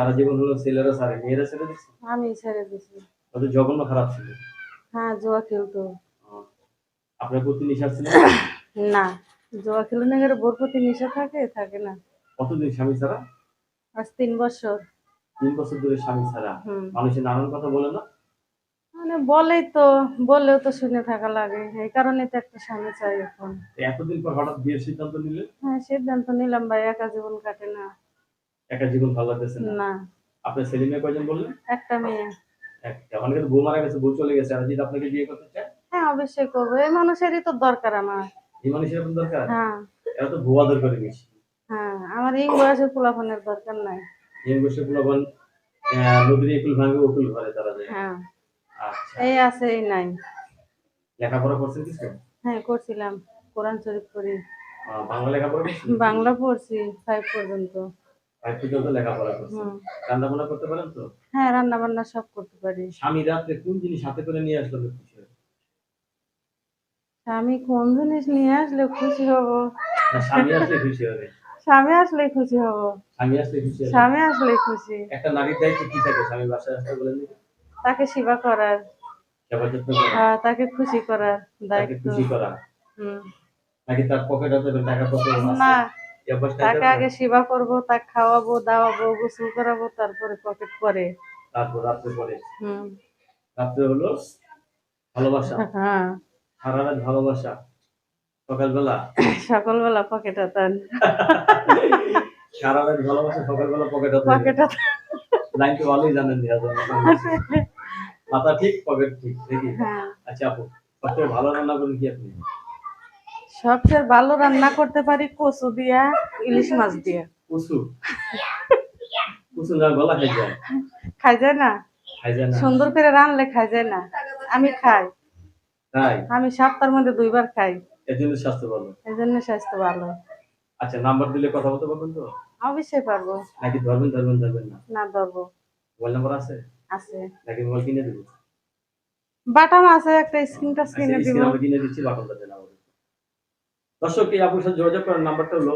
সারা জীবন হলো ছেলেরা সারে মেয়েরা ছেড়ে দিচ্ছে আমি ছেড়ে দিছি। ওদের জঘন্য খারাপ ছিল। হ্যাঁ জুয়া খেলতো। আপনার প্রতি নিশা ছিল? না জুয়া খেলে না গেলে বোর প্রতি নেশা থাকে? থাকে না। কতদিন স্বামী ছাড়া? আজ তিন বছর। তিন বছর ধরে স্বামী ছাড়া? মানুষের নানান কথা বলে না? মানে বলেই তো বললেও তো শুনে থাকা লাগে। এই কারণে তো একটা স্বামী চাই এখন। এতদিন পর হঠাৎ বিয়ের সিদ্ধান্ত নিলে? হ্যাঁ সিদ্ধান্ত নিলাম ভাই একা জীবন কাটে না। একা জীবন ভালো লাগতেছে না। আপনার ছেলে মেয়ে কয়জন বললেন? একটা মেয়ে। একটা। অনেকে বউ মারা গেছে বউ চলে গেছে। আর যদি আপনাকে বিয়ে করতে চায়? হ্যাঁ অবশ্যই করব। এই মানুষেরই তো দরকার আমার। এই মানুষের আপনার দরকার? হ্যাঁ। এরা তো ভুয়া আদর করে বেশি হ্যাঁ আমার এই পোলাফোনের দরকার নাই। এই পোলাপান নদীর একুল ভাঙে উকুল ঘরে তারা যায়। হ্যাঁ। আচ্ছা। এই আছে এই নাই। লেখাপড়া করছেন কিছু? হ্যাঁ করছিলাম। কোরআন শরীফ পড়ি। বাংলা লেখাপড়া বাংলা পড়ছি ফাইভ পর্যন্ত। ফাইভ পর্যন্ত লেখাপড়া করছেন রান্না বান্না করতে পারেন তো? হ্যাঁ রান্না বান্না সব করতে পারি। স্বামী রাত্রে কোন জিনিস হাতে করে নিয়ে আসলো আপনি খুশি হবেন? স্বামী কোন জিনিস নিয়ে আসলে খুশি হব? স্বামী আসলে খুশি হবে। স্বামী আসলে খুশি হব। স্বামী আসলে খুশি স্বামী আসলে খুশি। একটা নারীর দায়িত্ব কি থাকে? স্বামী বাসায় আসতে বলেন? তাকে সেবা করার। সেবা যত্ন করা তাকে খুশি করার দায়িত্ব। খুশি করা। হুম। নাকি তার পকেট টাকা পয়সা না তাকে আগে সেবা করব তাকে খাওয়াবো দাওয়াবো গোসল করাবো তারপরে পকেট করে তারপর রাত্রে পরে। হুম। রাত্রে হলো ভালোবাসা। হ্যাঁ। সারা রাত ভালোবাসা। সকালবেলা। সকালবেলা পকেট হাতান। সারা রাত ভালোবাসা সকালবেলা পকেট হাতে পকেট লাইন তো ভালোই জানেন দিয়া মাথা ঠিক পকেট ঠিক দেখি হ্যাঁ। আচ্ছা আপু ভালো রান্না করেন কি আপনি? সবচেয়ে ভালো রান্না করতে পারি কচু দিয়া ইলিশ মাছ দিয়া। কুসু না গলা খাই যায়। খাই যায় না? খাই যায় না। সুন্দর করে রানলে খাই যায় না? আমি খাই। তাই? আমি সপ্তাহের মধ্যে দুইবার খাই। এর জন্য স্বাস্থ্য ভালো। এই জন্য স্বাস্থ্য ভালো। আচ্ছা নাম্বার দিলে কথা বলতে পারবেন তো? অবশ্যই পারব। নাকি ধরবেন ধরবেন ধরবেন না? না ধরবো। মোবাইল নাম্বার আছে? আছে। নাকি মোবাইল কিনে দেবো? বাটাম আছে একটা স্ক্রিন টাচ কিনে দিব। স্ক্রিন আমি কিনে দিচ্ছি দেন আমাদের। দর্শক এই আপুর সাথে যোগাযোগ করার নাম্বারটা হলো